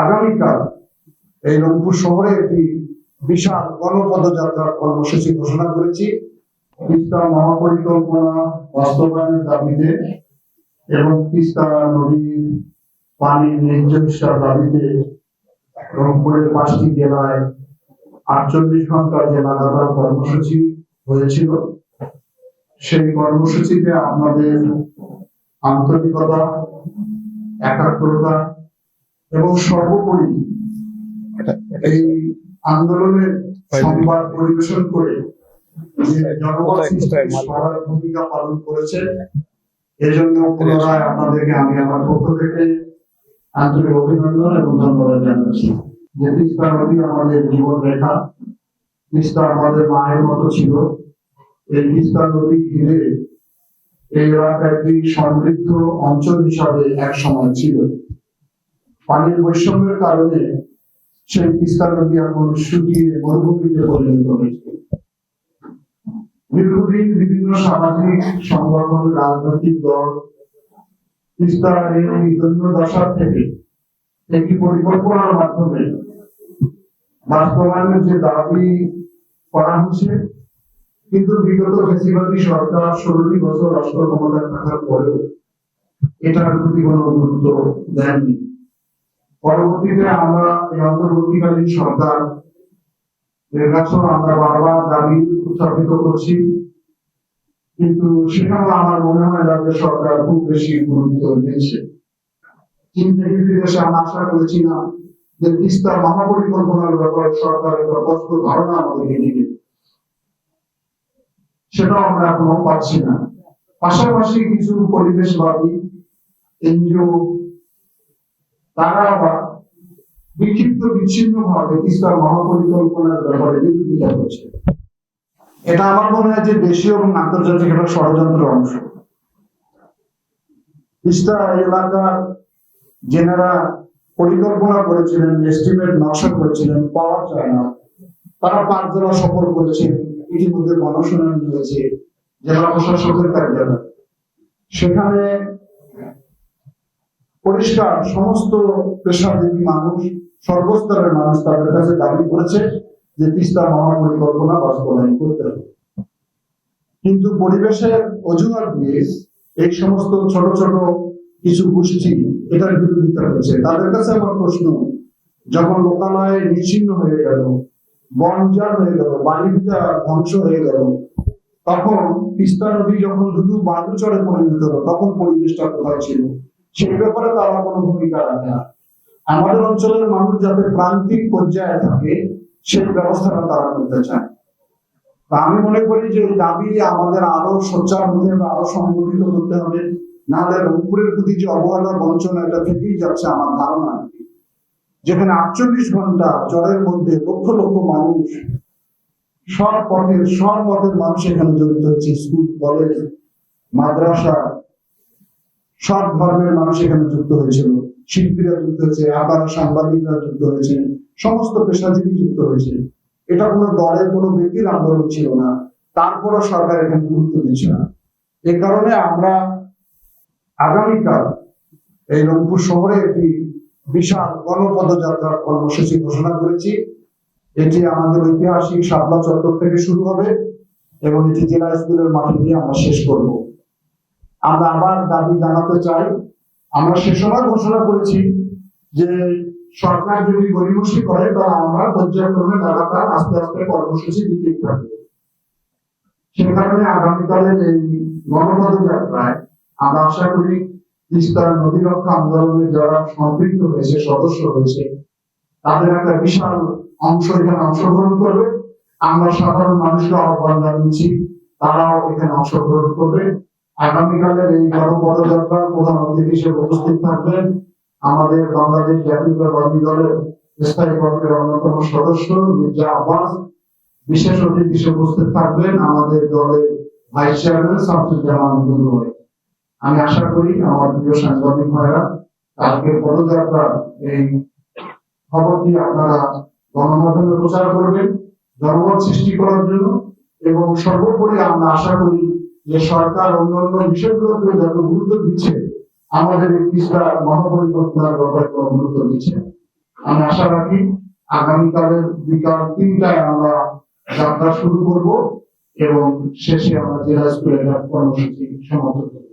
আগামীকাল এই রংপুর শহরে একটি বিশাল গণপদযাত্রার কর্মসূচি ঘোষণা করেছি। তিস্তা মহাপরিকল্পনা বাস্তবায়নের দাবিতে এবং তিস্তা নদীর পানি হিসাব দাবিতে রংপুরের পাঁচটি জেলায় আটচল্লিশ ঘণ্টা জেলা লাগাতার কর্মসূচি হয়েছিল। সেই কর্মসূচিতে আপনাদের আন্তরিকতা, একাগ্রতা এবং সর্বোপরি এই আন্দোলনের সংবাদ পরিবেশন করে যে ভূমিকা পালন করেছে এজন্য পুনরায় আপনাদেরকে আমি আমার পক্ষ থেকে আন্তরিক অভিনন্দন এবং ধন্যবাদ জানাচ্ছি। যে তিস্তা নদী আমাদের জীবন রেখা তিস্তা আমাদের মায়ের মতো ছিল। এই তিস্তা নদী ঘিরে এই এলাকা একটি সমৃদ্ধ অঞ্চল হিসাবে এক সময় ছিল। পানির বৈষম্যের কারণে সেই তিস্তা নদী এখন শুকিয়ে মরুভূমিতে পরিণত হয়েছে। দীর্ঘদিন বিভিন্ন সামাজিক সংগঠন, রাজনৈতিক দল তিস্তা এই দৈন্য দশা থেকে একটি পরিকল্পনার মাধ্যমে বাস্তবায়নের যে দাবি করা হচ্ছে কিন্তু বিগত বেশিরভাগই সরকার ষোলোটি বছর রাষ্ট্র ক্ষমতায় থাকার পরেও এটার প্রতি কোনো গুরুত্ব দেননি। পরবর্তীতে আমরা এই অন্তর্বর্তীকালীন সরকার নির্বাচন আমরা বারবার দাবি উত্থাপিত করছি। কিন্তু সেখানেও আমার মনে হয় রাজ্য সরকার খুব বেশি গুরুত্ব দিয়েছে। পাশাপাশি কিছু পরিবেশবাদী, এনজিও তারা আবার বিক্ষিপ্ত বিচ্ছিন্ন ভাবে তিস্তার মহাপরিকল্পনার ব্যাপারে বিরোধিতা করছে। এটা আমার মনে হয় যে দেশীয় এবং আন্তর্জাতিক একটা ষড়যন্ত্রের অংশ। তিস্তা এলাকার যেনারা পরিকল্পনা করেছিলেন এস্টিমেট নকশা করেছিলেন, পাওয়া যায় না। তারা পাঁচ জেলা সফর করেছেন ইতিমধ্যে গণশুনানি হয়েছে, জেলা প্রশাসকের কার্যালয়। সেখানে পরিষ্কার সমস্ত পেশাজীবী মানুষ, সর্বস্তরের মানুষ তাদের কাছে দাবি করেছে যে তিস্তা মহাপরিকল্পনা বাস্তবায়ন করতে হবে। কিন্তু পরিবেশের অজুহাত দিয়ে এই সমস্ত ছোট ছোট কিছু গোষ্ঠী এটার বিরোধিতা করছে তাদের কাছে আমার প্রশ্ন, যখন লোকালয় নিচ্ছিন্ন হয়ে গেল বনজার হয়ে গেল বাড়িটা ধ্বংস হয়ে গেল, তখন তিস্তা নদী যখন শুধু বালুচরে পরিণত হলো, তখন পরিবেশটা কোথায় ছিল? সেই ব্যাপারে তারা কোনো ভূমিকা রাখে না। আমাদের অঞ্চলের মানুষ যাতে প্রান্তিক পর্যায়ে থাকে, সেই ব্যবস্থাটা তারা করতে চায়। তা আমি মনে করি যে দাবি আমাদের আরও সোচ্চার হতে হবে, আরও সংগঠিত করতে হবে। নাহলে রংপুরের প্রতি যে অবহেলা, বঞ্চনা, এটা থেকেই যাচ্ছে আমার ধারণা। যেখানে আটচল্লিশ ঘণ্টা জ্বরের মধ্যে লক্ষ লক্ষ মানুষ সব পথের সব পথের মানুষ এখানে জড়িত হচ্ছে, স্কুল, কলেজ, মাদ্রাসা সব ধর্মের মানুষ এখানে যুক্ত হয়েছিল। শিল্পীরা যুক্ত হয়েছে, আবার সাংবাদিকরা যুক্ত হয়েছে, সমস্ত পেশাজীবী যুক্ত হয়েছে। এটা কোনো দলের, কোনো ব্যক্তির আন্দোলন ছিল না। তারপরও সরকার এখানে গুরুত্ব দিচ্ছে না। এ কারণে আমরা আগামীকাল এই রংপুর শহরে একটি বিশাল গণপদযাত্রার কর্মসূচি ঘোষণা করেছি। এটি আমাদের ঐতিহাসিক শাপলা চত্বর থেকে শুরু হবে এবং এটি জেলা স্কুলের মাঠে গিয়ে আমরা শেষ করব। আমরা আবার দাবি জানাতে চাই। আমরা সে সময় ঘোষণা করেছি যে সরকার যদি গরিমসি করে তাহলে আমরা পর্যায়ক্রমে লাগাতার আস্তে আস্তে কর্মসূচি দিতে থাকব। সে কারণে আগামীকালের এই গণপদযাত্রায় আমরা আশা করি তিস্তার নদী রক্ষা আন্দোলনে যারা সম্পৃক্ত হয়েছে, সদস্য হয়েছে, তাদের একটা বিশাল অংশ এখানে অংশগ্রহণ করবে। আমরা সাধারণ মানুষকে আহ্বান জানিয়েছি, তারাও এখানে অংশগ্রহণ করবে। আগামীকালের এই গণপদযাত্রা প্রধান অতিথি হিসেবে উপস্থিত থাকবেন আমাদের বাংলাদেশ জাতীয়তাবাদী দলের স্থায়ী কমিটির অন্যতম সদস্য মির্জা আব্বাস। বিশেষ অতিথি হিসেবে উপস্থিত থাকবেন আমাদের দলের ভাইস চেয়ারম্যান শামসুজ্জামান দুর্গয় আমি আশা করি আমার প্রিয় সাংবাদিক ভাইরা কালকে পদযাত্রা এই খবরটি আপনারা গণমাধ্যমে প্রচার করবেন। জনমত সৃষ্টি করার জন্য এবং সর্বোপরি আমরা আশা করি যে সরকার অন্যান্য বিষয়গুলোকে যত গুরুত্ব দিচ্ছে, আমাদের তিস্তা মহাপরিকল্পনার ব্যাপারে কোনো গুরুত্ব দিচ্ছে। আমি আশা রাখি আগামীকালের বিকাল তিনটায় আমরা যাত্রা শুরু করব এবং শেষে আমরা জেলা স্কুলের কর্মসূচি সমাপ্ত করব